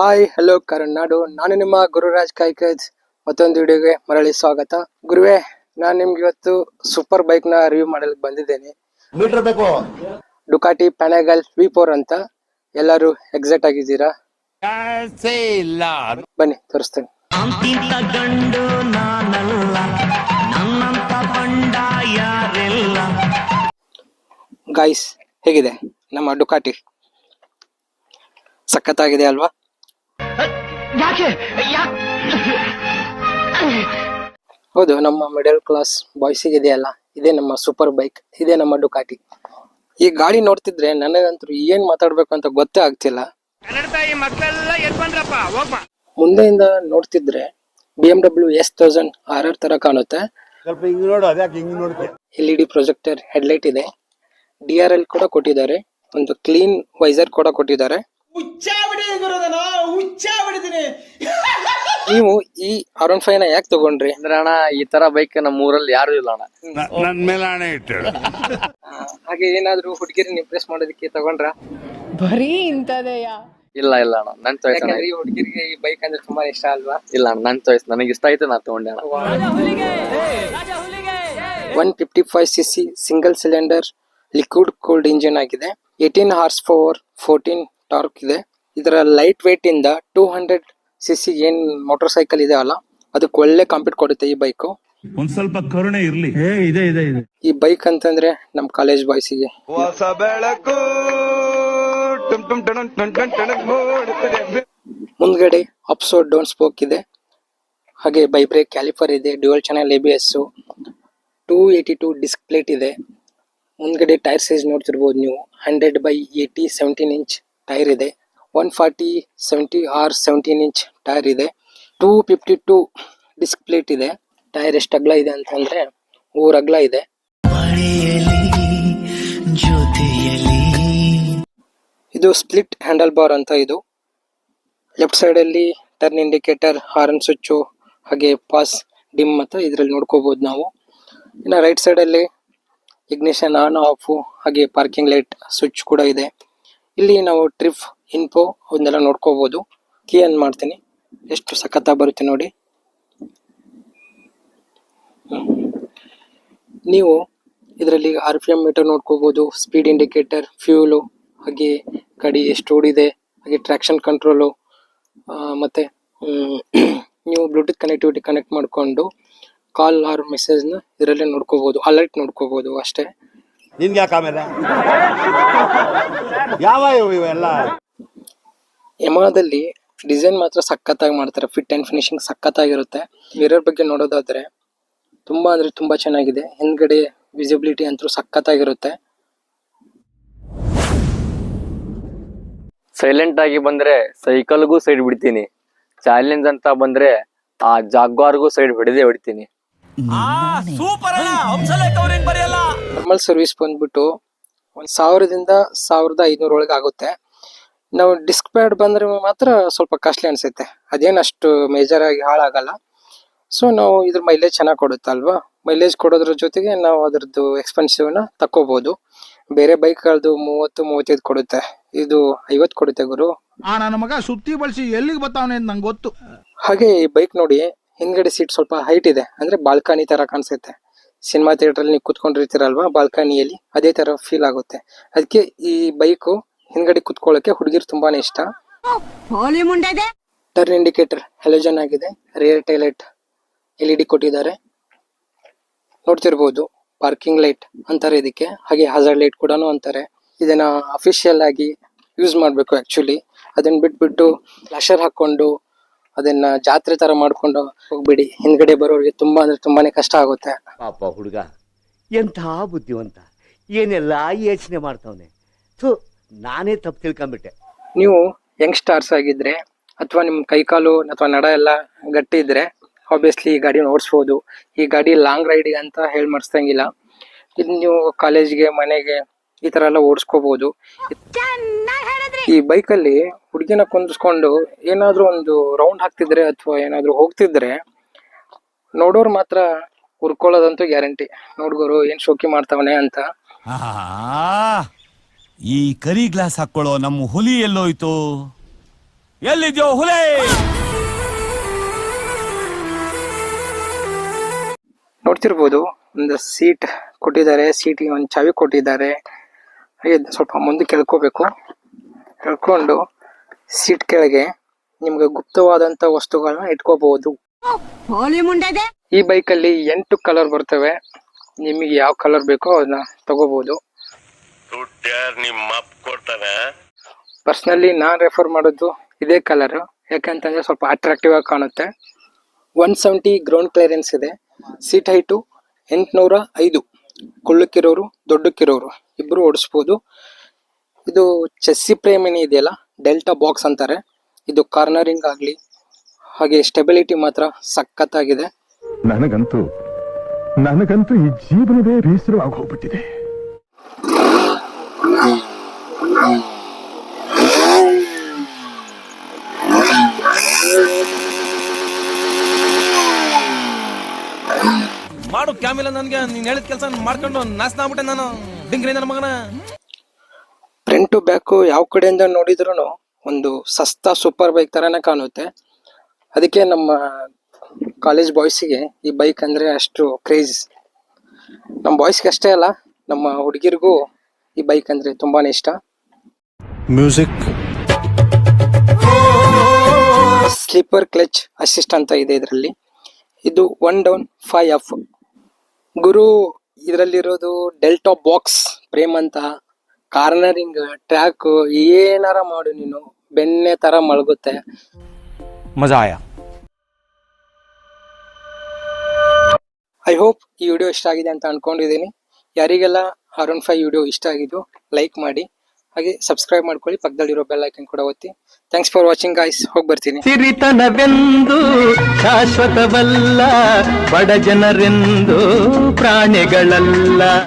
Hi hello ಕರುನಾಡು ನಾನು ನಿಮ್ಮ ಗುರುರಾಜ್ ಕಾಯ್ಕೇಜ್. ಮತ್ತೊಂದು ವಿಡಿಯೋಗೆ ಮರಳಿ ಸ್ವಾಗತ. ಗುರುವೇ ನಾನು ನಿಮ್ಗೆ ಇವತ್ತು ಸೂಪರ್ ಬೈಕ್ನ ರಿವ್ಯೂ ಮಾಡಲು ಬಂದಿದ್ದೇನೆ. ಮೀಟರ್ ಬೇಕು. ಡುಕಾಟಿ ಪ್ಯಾನಗಲ್ ವಿ ಫೋರ್ ಅಂತ. ಎಲ್ಲರೂ ಎಕ್ಸಾಕ್ಟ್ ಆಗಿದ್ದೀರಾ? ಬನ್ನಿ ತೋರಿಸ್ತೇನೆ. ಗಾಯ್ಸ್ ಹೇಗಿದೆ? ನಮ್ಮ ಡುಕಾಟಿ ಸಖತ್ತಾಗಿದೆ ಅಲ್ವಾ? ಯಾಕೆ? ಹೌದು ನಮ್ಮ ಮಿಡಲ್ ಕ್ಲಾಸ್ ಬಾಯ್ಸಿಗೆ ಇದೆಯಲ್ಲ ಇದೇ ನಮ್ಮ ಸೂಪರ್ ಬೈಕ್ ಇದೇ ನಮ್ಮ ಡುಕಾಟಿ ಈ ಗಾಡಿ ನೋಡ್ತಿದ್ರೆ ನನಗಂತೂ ಏನ್ ಮಾತಾಡ್ಬೇಕು ಅಂತ ಗೊತ್ತೇ ಆಗ್ತಿಲ್ಲ. ಮುಂದೆಯಿಂದ ನೋಡ್ತಿದ್ರೆ B M W S thousand R R ತರ ಕಾಣುತ್ತೆ. L E D projector headlight ಇದೆ. ಡಿ ಆರ್ ಎಲ್ ಕೂಡ ಕೊಟ್ಟಿದ್ದಾರೆ. ಒಂದು ಕ್ಲೀನ್ ವೈಸರ್ ಕೂಡ ಕೊಟ್ಟಿದ್ದಾರೆ. ನೀವು ಈ ಆರ್ ಒನ್ ಫೈವ್ನ ಯಾಕೆ ತಗೊಂಡ್ರಿ? ಅಂದ್ರೆ ಅಣ್ಣ ಈ ತರ ಬೈಕ್ ನಮ್ಮ ಊರಲ್ಲಿ ಯಾರು ಇಲ್ಲ ಅಣ್ಣ. ನನ್ ಮೇಲೆ ಹಣೆ ಇಟ್ಟು ಆ, ಹಾಗೆ ಏನಾದ್ರು ಹುಡುಗಿರನ್ನ ಇಂಪ್ರೆಸ್ ಮಾಡೋದಕ್ಕೆ ತಗೊಂಡ್ರ? ಬರೀ ಇಂಥದೆಯಾ? ಇಲ್ಲ ಇಲ್ಲ ಅಣ್ಣ ನನ್ ಚಾಯ್ಸ್ ಯಾಕಂದ್ರೆ ಈ ಹುಡುಗಿರಿಗೆ ಈ ಬೈಕ್ ಅಂದ್ರೆ ತುಂಬಾ ಇಷ್ಟ ಅಲ್ವಾ? ಇಲ್ಲ ಅಣ್ಣ ನನ್ ಚಾಯ್ಸ್ ನನಗೆ ಇಷ್ಟ ಆಯ್ತು ನಾ ತಗೊಂಡೆ ಅಣ್ಣ. One fifty five C C single cylinder liquid cooled engine ಆಗಿದೆ. Eighteen horse power fourteen torque ಇದೆ. ಇದರ ಲೈಟ್ ವೇಟ್ ಇಂದ ಟೂ ಹಂಡ್ರೆಡ್ ಸಿ ಸಿ ಏನ್ ಮೋಟರ್ ಸೈಕಲ್ ಇದೆ ಅಲ್ಲ ಅದಕ್ಕೆ ಒಳ್ಳೆ ಕಾಂಪಿಟ್ ಕೊಡುತ್ತೆ ಈ ಬೈಕು ಒಂದ್ ಸ್ವಲ್ಪ ಕರುಣೆ ಇರ್ಲಿ. ಏ ಇದೆ ಇದೆ ಇದೆ. ಈ ಬೈಕ್ ಅಂತಂದ್ರೆ ನಮ್ ಕಾಲೇಜ್ ಬಾಯ್ಸಿಗೆ ಹೊಸ ಬೆಳಕು ಟುಮ್ ಟುಮ್ ಟಣಂ ಟಣ್ ಟಣ್ ಟಣಕ್ ಮೂಡುತ್ತದೆ. ಮುಂದ್ಗಡೆ ಅಪ್ಸ್ ಡೌನ್ ಸ್ಪೋಕ್ ಇದೆ. ಹಾಗೆ ಬೈಬ್ರೇಕ್ ಕ್ಯಾಲಿಫರ್ ಇದೆ dual channel A B S two eighty two disc plate ಇದೆ. ಮುಂದ್ಗಡೆ ಟೈರ್ ಸೈಜ್ ನೋಡ್ತಿರ್ಬೋದು ನೀವು hundred by eighty seventeen inch tyre ಇದೆ. One forty seventy R seventeen inch tyre ಇದೆ. Two fifty two disc plate ಇದೆ. Tyre ಎಷ್ಟು ಅಗ್ಲ ಇದೆ ಅಂತಂದ್ರೆ ಮೂರು ಅಗ್ಲ ಇದೆ. ಇದು ಸ್ಪ್ಲಿಟ್ ಹ್ಯಾಂಡಲ್ ಬಾರ್ ಅಂತ ಇದು. ಲೆಫ್ಟ್ ಸೈಡ್ ಅಲ್ಲಿ ಟರ್ನ್ ಇಂಡಿಕೇಟರ್ ಹಾರ್ನ್ ಸ್ವಿಚ್ಚು ಹಾಗೆ ಪಾಸ್ ಡಿಮ್ ಅಂತ ಇದರಲ್ಲಿ ನೋಡ್ಕೋಬಹುದು ನಾವು. ಇನ್ನು ರೈಟ್ ಸೈಡ್ ಅಲ್ಲಿ ಇಗ್ನಿಷನ್ ಆನ್ ಆಫ್ ಹಾಗೆ ಪಾರ್ಕಿಂಗ್ ಲೈಟ್ ಸ್ವಿಚ್ ಕೂಡ ಇದೆ. ಇಲ್ಲಿ ನಾವು ಟ್ರಿಪ್ ಇನ್ಫೋ ಅವನ್ನೆಲ್ಲ ನೋಡ್ಕೋಬಹುದು ಕೀ ಅನ್ ಮಾಡ್ತೀನಿ. ಎಷ್ಟು ಸಖತ್ತಾಗಿ ಬರುತ್ತೆ ನೋಡಿ. ನೀವು ಇದರಲ್ಲಿ ಆರ್ ಪಿ ಎಂ ಮೀಟರ್ ನೋಡ್ಕೋಬಹುದು ಸ್ಪೀಡ್ ಇಂಡಿಕೇಟರ್ ಫ್ಯೂಲು ಹಾಗೆ ಕಡಿ ಎಷ್ಟು ಓಡಿದೆ ಹಾಗೆ ಟ್ರ್ಯಾಕ್ಷನ್ ಕಂಟ್ರೋಲು ಮತ್ತೆ ನೀವು ಬ್ಲೂಟೂತ್ ಕನೆಕ್ಟಿವಿಟಿ ಕನೆಕ್ಟ್ ಮಾಡಿಕೊಂಡು ಕಾಲ್ ಆರ್ ಮೆಸೇಜ್ನ ಇದರಲ್ಲೇ ನೋಡ್ಕೋಬೋದು ಅಲರ್ಟ್ ನೋಡ್ಕೋಬೋದು ಅಷ್ಟೇ. ನಿನ್ಗೆ ಯಾಕೆ ಆಮೇಲೆ? ಯಾವ ಇವು ಇವೆಲ್ಲ? ಯಮಹದಲ್ಲಿ ಡಿಸೈನ್ ಮಾತ್ರ ಸಖತ್ತಾಗಿ ಮಾಡ್ತಾರೆ ಫಿಟ್ ಆ್ಯಂಡ್ ಫಿನಿಶಿಂಗ್ ಸಖತ್ತಾಗಿರುತ್ತೆ. ಮಿರರ್ ಬಗ್ಗೆ ನೋಡೋದಾದ್ರೆ ತುಂಬ ಅಂದರೆ ತುಂಬ ಚೆನ್ನಾಗಿದೆ. ಹಿಂದ್ಗಡೆ ವಿಸಿಬಿಲಿಟಿ ಅಂತೂ ಸಖತ್ತಾಗಿರುತ್ತೆ. ಸೈಲೆಂಟ್ ಆಗಿ ಬಂದರೆ ಸೈಕಲ್ಗೂ ಸೈಡ್ ಬಿಡ್ತೀನಿ. ಚಾಲೆಂಜ್ ಅಂತ ಬಂದರೆ ಆ ಜಾಗ್ವಾರ್ಗೂ ಸೈಡ್ ಹೊಡೆದೇ ಹೊಡಿತೀನಿ. ನಾರ್ಮಲ್ ಸರ್ವಿಸ್ ಬಂದ್ಬಿಟ್ಟು ಒಂದ್ ಸಾವಿರದಿಂದ ಸಾವಿರದ ಐನೂರ ಒಳಗೆ ಆಗುತ್ತೆ. ನಾವು ಡಿಸ್ಕ್ ಪ್ಯಾಡ್ ಬಂದ್ರೆ ಮಾತ್ರ ಸ್ವಲ್ಪ ಕಾಸ್ಟ್ಲಿ ಅನ್ಸುತ್ತೆ. ಅದೇನು ಅಷ್ಟು ಮೇಜರ್ ಆಗಿ ಹಾಳಾಗಲ್ಲ. ಸೊ ನಾವು ಇದ್ರ ಮೈಲೇಜ್ ಚೆನ್ನಾಗಿ ಕೊಡುತ್ತೆ ಅಲ್ವಾ ಮೈಲೇಜ್ ಕೊಡೋದ್ರ ಜೊತೆಗೆ ನಾವು ಅದರದ್ದು ಎಕ್ಸ್ಪೆನ್ಸಿವ್ನ ತಕೋಬಹುದು ಬೇರೆ ಬೈಕ್ಗಳದ್ದು ಮೂವತ್ತು ಮೂವತ್ತೈದು ಕೊಡುತ್ತೆ. ಇದು ಐವತ್ತು ಕೊಡುತ್ತೆ ಗುರು. ಆ ನನ್ನ ಮಗ ಸುತ್ತಿ ಬಳಸಿ ಎಲ್ಲಿಗೆ ಬರ್ತಾವನೆ ಅಂತ ನಂಗೆ ಗೊತ್ತು. ಹಾಗೆ ಈ ಬೈಕ್ ನೋಡಿ ಹಿಂದ್ಗಡೆ ಸೀಟ್ ಸ್ವಲ್ಪ ಹೈಟ್ ಇದೆ. ಅಂದ್ರೆ ಬಾಲ್ಕನಿ ತರ ಕಾಣಿಸುತ್ತೆ ಸಿನಿಮಾ ಥಿಯೇಟರ್ ಅಲ್ಲಿ ನೀವು ಕುತ್ಕೊಂಡಿರ್ತೀರಲ್ವಾ? ಬಾಲ್ಕನಿಯಲ್ಲಿ ಅದೇ ತರ ಫೀಲ್ ಆಗುತ್ತೆ. ಅದಕ್ಕೆ ಈ ಬೈಕು ಹಿಂದ್ಗಡೆ ಕುತ್ಕೊಳ್ಳೋಕೆ ಹುಡುಗಿರು ತುಂಬಾನೇ ಇಷ್ಟ. ಟರ್ನ್ ಇಂಡಿಕೇಟರ್ ಹೆಲೋಜನ್ ಆಗಿದೆ. Rear taillight L E D ಕೊಟ್ಟಿದ್ದಾರೆ. ನೋಡ್ತಿರ್ಬೋದು ಪಾರ್ಕಿಂಗ್ ಲೈಟ್ ಅಂತಾರೆ ಇದಕ್ಕೆ. ಹಾಗೆ ಹಜಾರ್ಡ್ ಲೈಟ್ ಕೂಡ ಅಂತಾರೆ. ಇದನ್ನ ಅಫಿಷಿಯಲ್ ಆಗಿ ಯೂಸ್ ಮಾಡಬೇಕು ಆಕ್ಚುಲಿ ಅದನ್ನ ಬಿಟ್ಬಿಟ್ಟು ಫ್ಲಾಶರ್ ಹಾಕೊಂಡು ಅದನ್ನ ಜಾತ್ರೆ ತರ ಮಾಡ್ಕೊಂಡು ಹೋಗ್ಬಿಡಿ. ಹಿಂದ್ಗಡೆ ಬರೋರಿಗೆ ತುಂಬಾ ಅಂದ್ರೆ ತುಂಬಾನೇ ಕಷ್ಟ ಆಗುತ್ತೆ. ಪಾಪ ಹುಡುಗ ಎಂಥ ಬುದ್ಧಿವಂತ ಏನೆಲ್ಲ ಯೋಚನೆ ಮಾಡ್ತಾವನೆ. ಥು ನಾನೇ ತಪ್ಪು ತಿಳ್ಕೊಂಬಿಟ್ಟೆ. ನೀವು ಯಂಗ್ಸ್ಟಾರ್ಸ್ ಆಗಿದ್ರೆ ಅಥವಾ ನಿಮ್ ಕೈಕಾಲು ಅಥವಾ ನಡ ಎಲ್ಲ ಗಟ್ಟಿ ಇದ್ರೆ ಆಬ್ವಿಯಸ್ಲಿ ಈ ಗಾಡಿನ ಓಡಿಸ್ಬೋದು. ಈ ಗಾಡಿ ಲಾಂಗ್ ರೈಡ್ ಅಂತ ಹೇಳಿ ಮಾಡಿಸ್ದಂಗಿಲ್ಲ ಇದು ನೀವು ಕಾಲೇಜ್ಗೆ ಮನೆಗೆ ಈ ತರ ಎಲ್ಲ ಓಡಿಸ್ಕೋಬಹುದು ಈ ಬೈಕಲ್ಲಿ ಹುಡುಗಿನ ಕುಂದಿಸ್ಕೊಂಡು ಏನಾದ್ರೂ ಒಂದು ರೌಂಡ್ ಹಾಕ್ತಿದ್ರೆ ಅಥವಾ ಏನಾದ್ರೂ ಹೋಗ್ತಿದ್ರೆ ನೋಡೋರು ಮಾತ್ರ ಹುರ್ಕೊಳ್ಳೋದಂತೂ ಗ್ಯಾರಂಟಿ. ನೋಡ್ಗೋರು ಏನ್ ಶೋಕಿ ಮಾಡ್ತಾವನೆ ಅಂತ. ಈ ಕರಿ ಗ್ಲಾಸ್ ಹಾಕೊಳ್ಳೋ ನಮ್ಮ ಹುಲಿ ಎಲ್ಲೋಯ್ತು? ಎಲ್ಲಿದ್ಯೋ ಹುಲೇ? ನೋಡ್ತಿರ್ಬೋದು ಒಂದು ಸೀಟ್ ಕೊಟ್ಟಿದ್ದಾರೆ ಸೀಟಿಗೆ ಒಂದು ಚಾವಿ ಕೊಟ್ಟಿದ್ದಾರೆ. ಸ್ವಲ್ಪ ಮುಂದೆ ಕೆಳ್ಕೋಬೇಕು ಕೆಳ್ಕೊಂಡು ಸೀಟ್ ಕೆಳಗೆ ನಿಮ್ಗೆ ಗುಪ್ತವಾದಂತ ವಸ್ತುಗಳನ್ನ ಇಟ್ಕೋಬಹುದು. ಈ ಬೈಕಲ್ಲಿ ಎಂಟು ಕಲರ್ ಬರ್ತವೆ. ನಿಮಗೆ ಯಾವ ಕಲರ್ ಬೇಕೋ ಅದನ್ನ ತಗೋಬಹುದು. ಪರ್ಸ್ನಲಿ ನಾನ್ ರೆಫರ್ ಮಾಡೋದು ಇದೇ ಕಲರ್ ಯಾಕಂತಂದ್ರೆ ಸ್ವಲ್ಪ ಅಟ್ರಾಕ್ಟಿವ್ ಆಗಿ ಕಾಣುತ್ತೆ. ಒನ್ ಸೆವೆಂಟಿ ಗ್ರೌಂಡ್ ಕ್ಲಿಯರೆನ್ಸ್ ಇದೆ. ಸೀಟ್ ಹೈಟು ಎಂಟುನೂರ ಐದು. ಕುಳ್ಳಕ್ಕಿರೋರು ದೊಡ್ಡಕ್ಕಿರೋರು ಇಬ್ರು ಓಡಿಸ್ಬೋದು. ಇದು ಚೆಸ್ಸಿ ಪ್ರೇಮಿನಿ ಇದೆಯಲ್ಲ? ಡೆಲ್ಟಾ ಬಾಕ್ಸ್ ಅಂತಾರೆ. ಇದು ಕಾರ್ನರಿಂಗ್ ಆಗಲಿ ಹಾಗೆ ಸ್ಟೆಬಿಲಿಟಿ ಮಾತ್ರ ಸಖತ್ತಾಗಿದೆ. ನನಗಂತೂ ನನಗಂತೂ ಈ ಜೀವನವೇ ಬೇಸರವಾಗಿ ಹೋಗ್ಬಿಟ್ಟಿದೆ. ಮಾಡು ಕ್ಯಾಮಿಲ್ಲ ನನಗೆ. ನೀನು ಹೇಳಿದ ಕೆಲಸ ಮಾಡ್ಕೊಂಡು ನಾಶನ ಆಗ್ಬಿಟ್ಟೆ ನಾನು. ಡಿಂಗ್ರಿ ನನ್ನ ಮಗನ? ಫ್ರಂಟ್ ಟು ಬ್ಯಾಕು ಯಾವ ಕಡೆಯಿಂದ ನೋಡಿದ್ರು ಒಂದು ಸಸ್ತಾ ಸೂಪರ್ ಬೈಕ್ ತರನೇ ಕಾಣುತ್ತೆ. ಅದಕ್ಕೆ ನಮ್ಮ ಕಾಲೇಜ್ ಬಾಯ್ಸಿಗೆ ಈ ಬೈಕ್ ಅಂದ್ರೆ ಅಷ್ಟು ಕ್ರೇಜ್ ನಮ್ಮ ಬಾಯ್ಸ್ಗೆ ಅಷ್ಟೇ ಅಲ್ಲ ನಮ್ಮ ಹುಡುಗಿರಿಗೂ ಈ ಬೈಕ್ ಅಂದ್ರೆ ತುಂಬಾನೇ ಇಷ್ಟ. ಮ್ಯೂಸಿಕ್ ಸ್ಲೀಪರ್ ಕ್ಲಚ್ ಅಸಿಸ್ಟ್ ಅಂತ ಇದೆ ಇದರಲ್ಲಿ. ಇದು ಒನ್ ಡೌನ್ ಫೈವ್ ಅಪ್ ಗುರು ಇದರಲ್ಲಿರೋದು ಡೆಲ್ಟಾ ಬಾಕ್ಸ್ ಪ್ರೇಮ್ ಅಂತ ಕಾರ್ನರಿಂಗ್ ಟ್ರ್ಯಾಕ್ ಏನಾರ ಮಾಡು ನೀನು ಬೆನ್ನೆ ತರ ಮಳಗುತ್ತೆ ಮಜಾ ಆಯಾ ಐ ಹೋಪ್ ಈ ವಿಡಿಯೋ ಇಷ್ಟ ಆಗಿದೆ ಅಂತ ಅನ್ಕೊಂಡಿದ್ದೀನಿ. ಯಾರಿಗೆಲ್ಲ ಅರುಣ್ ಫೈ ಫೈವ್ ವಿಡಿಯೋ ಇಷ್ಟ ಆಗಿದ್ದು ಲೈಕ್ ಮಾಡಿ. ಹಾಗೆ ಸಬ್ಸ್ಕ್ರೈಬ್ ಮಾಡ್ಕೊಳ್ಳಿ ಪಕ್ಕದಲ್ಲಿರೋ ಬೆಲ್ ಐಕನ್ ಕೂಡ ಒತ್ತಿ. ಥ್ಯಾಂಕ್ಸ್ ಫಾರ್ ವಾಚಿಂಗ್ ಗಾಯ್ಸ್ ಹೋಗಿ ಬರ್ತೀನಿ. ಸಿರಿತನವೆಂದು ಶಾಶ್ವತವಲ್ಲ ಬಡ ಜನರೆಂದು ಪ್ರಾಣಿಗಳಲ್ಲ.